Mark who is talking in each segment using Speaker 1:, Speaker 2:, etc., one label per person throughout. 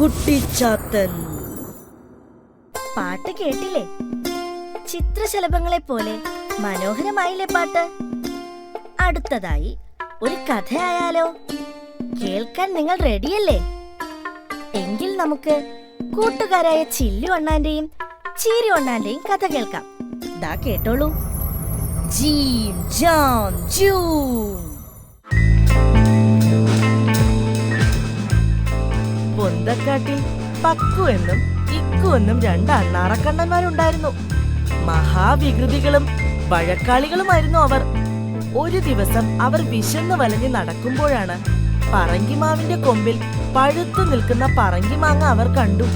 Speaker 1: കുട്ടിച്ചാത്തൻ.
Speaker 2: പാട്ട് കേട്ടില്ലേ? ചിത്രശലഭങ്ങളെ പോലെ മനോഹരമായില്ലേ പാട്ട്? അടുത്തതായി ഒരു കഥയായാലോ? കേൾക്കാൻ നിങ്ങൾ റെഡിയല്ലേ? എങ്കിൽ നമുക്ക് കൂട്ടുകാരായ ചില്ലു അണ്ണാന്റെയും ചീരി അണ്ണാന്റെയും കഥ കേൾക്കാം. ദാ കേട്ടോളൂ. ജീം ജാം ജൂം.
Speaker 1: പൊന്തക്കാട്ടിൽ പക്കു എന്നും ഇക്കു എന്നും രണ്ട് അണ്ണാറക്കണ്ണന്മാരുണ്ടായിരുന്നു മഹാവികൃതികളും വഴക്കാളികളുമായിരുന്നു അവർ. ഒരു ദിവസം അവർ വിശന്ന് വലഞ്ഞ് നടക്കുമ്പോഴാണ് പറങ്കിമാവിന്റെ കൊമ്പിൽ പഴുത്തു നിൽക്കുന്ന പറങ്കിമാങ്ങ അവർ കണ്ടു.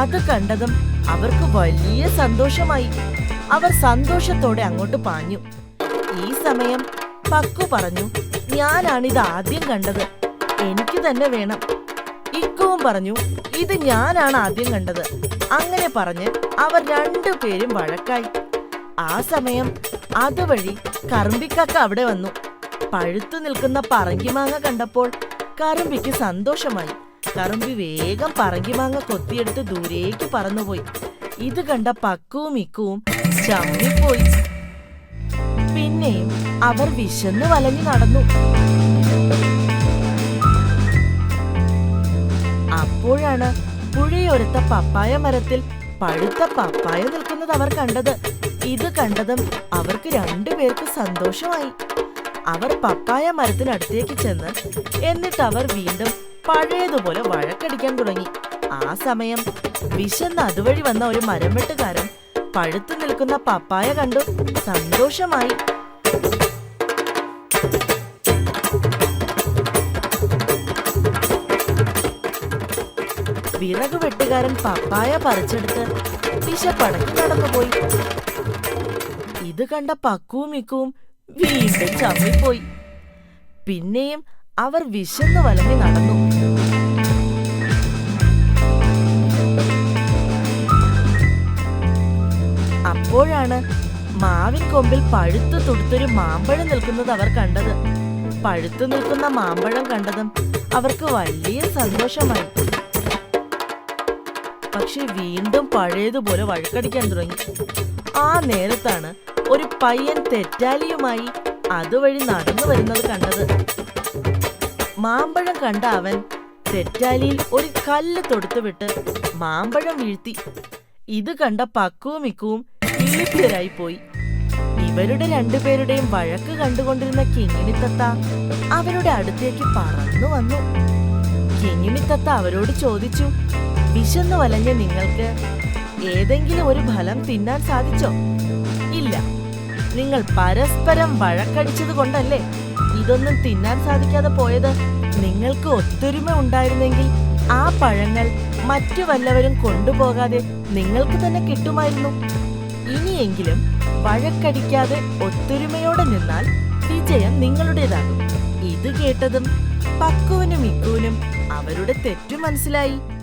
Speaker 1: അത് കണ്ടതും അവർക്ക് വലിയ സന്തോഷമായി. അവർ സന്തോഷത്തോടെ അങ്ങോട്ട് പാഞ്ഞു. ഈ സമയം പക്കു പറഞ്ഞു ഞാനാണിത് ആദ്യം കണ്ടത്. എനിക്ക് തന്നെ വേണം. ഇക്കവും പറഞ്ഞു ഇത് ഞാനാണ് ആദ്യം കണ്ടത്. അങ്ങനെ പറഞ്ഞ് അവർ രണ്ടുപേരും വഴക്കായി. ആ സമയം അതുവഴി കറുമ്പിക്കാക്ക അവിടെ വന്നു. പഴുത്തു നിൽക്കുന്ന പറങ്കിമാങ്ങ കണ്ടപ്പോൾ കറുമ്പിക്ക് സന്തോഷമായി. കറുമ്പി വേഗം പറങ്കിമാങ്ങ കൊത്തിയെടുത്ത് ദൂരേക്ക് പറന്നുപോയി. ഇത് കണ്ട പക്കവും ഇക്കവും ചമ്മിപ്പോയി. പിന്നെയും അവർ വിശന്ന് വലഞ്ഞു നടന്നു. അപ്പോഴാണ് പുഴയൊരുത്ത പപ്പായ മരത്തിൽ പഴുത്ത പപ്പായ നിൽക്കുന്നത് അവർ കണ്ടത്. ഇത് കണ്ടതും അവർക്ക് രണ്ടുപേർക്ക് സന്തോഷമായി. അവർ പപ്പായ മരത്തിനടുത്തേക്ക് ചെന്ന് എന്നിട്ട് അവർ വീണ്ടും പഴയതുപോലെ വഴക്കടിക്കാൻ തുടങ്ങി. ആ സമയം വിശന്ന് അതുവഴി വന്ന ഒരു മരം വെട്ടുകാരൻ പഴുത്തു നിൽക്കുന്ന പപ്പായ കണ്ടു. സന്തോഷമായി. വിറക് വെട്ടുകാരൻ പപ്പായ പറിച്ചെടുത്ത് വിശപ്പടക്കി നടന്നുപോയി ഇത് കണ്ട പക്കുവും മിക്കുവും വീണ്ടും ചമ്മിപ്പോയി. പിന്നെയും അവർ വിശന്ന് വലഞ്ഞു നടന്നു. അപ്പോഴാണ് മാവിൻ കൊമ്പിൽ പഴുത്തു തുടുത്തൊരു മാമ്പഴം നിൽക്കുന്നത് അവർ കണ്ടത്. പഴുത്തു നിൽക്കുന്ന മാമ്പഴം കണ്ടതും അവർക്ക് വലിയ സന്തോഷമായി. പക്ഷെ വീണ്ടും പഴയതുപോലെ വഴക്കടിക്കാൻ തുടങ്ങി. ആ നേരത്താണ് ഒരു പയ്യൻ തെറ്റാലിയുമായി അതുവഴി നടന്നു വരുന്നത് കണ്ടത്. മാമ്പഴം കണ്ട അവൻ തെറ്റാലിയിൽ ഒരു കല്ല് തൊടുത്തുവിട്ട് മാമ്പഴം വീഴ്ത്തി. ഇത് കണ്ട പക്കുവും ഇക്കുവും ഇളിപ്തരായി പോയി. ഇവരുടെ രണ്ടുപേരുടെയും വഴക്ക് കണ്ടുകൊണ്ടിരുന്ന കിങ്ങിണിത്തത്ത അവരുടെ അടുത്തേക്ക് പറന്നു വന്നു. കിങ്ങിണിത്തത്ത അവരോട് ചോദിച്ചു വിശന്നു വലഞ്ഞ നിങ്ങൾക്ക് ഏതെങ്കിലും ഒരു ഫലം തിന്നാൻ സാധിച്ചോ? ഇല്ല. നിങ്ങൾ പരസ്പരം വഴക്കടിച്ചത് കൊണ്ടല്ലേ ഇതൊന്നും തിന്നാൻ സാധിക്കാതെ പോയത്? നിങ്ങൾക്ക് ഒത്തൊരുമ ഉണ്ടായിരുന്നെങ്കിൽ ആ പഴങ്ങൾ മറ്റു വല്ലവരും കൊണ്ടുപോകാതെ നിങ്ങൾക്ക് തന്നെ കിട്ടുമായിരുന്നു. ഇനിയെങ്കിലും വഴക്കടിക്കാതെ ഒത്തൊരുമയോടെ നിന്നാൽ വിജയം നിങ്ങളുടേതാകും ഇത് കേട്ടതും പക്കുവിനും ഇക്കുവിനും അവരുടെ തെറ്റു മനസ്സിലായി.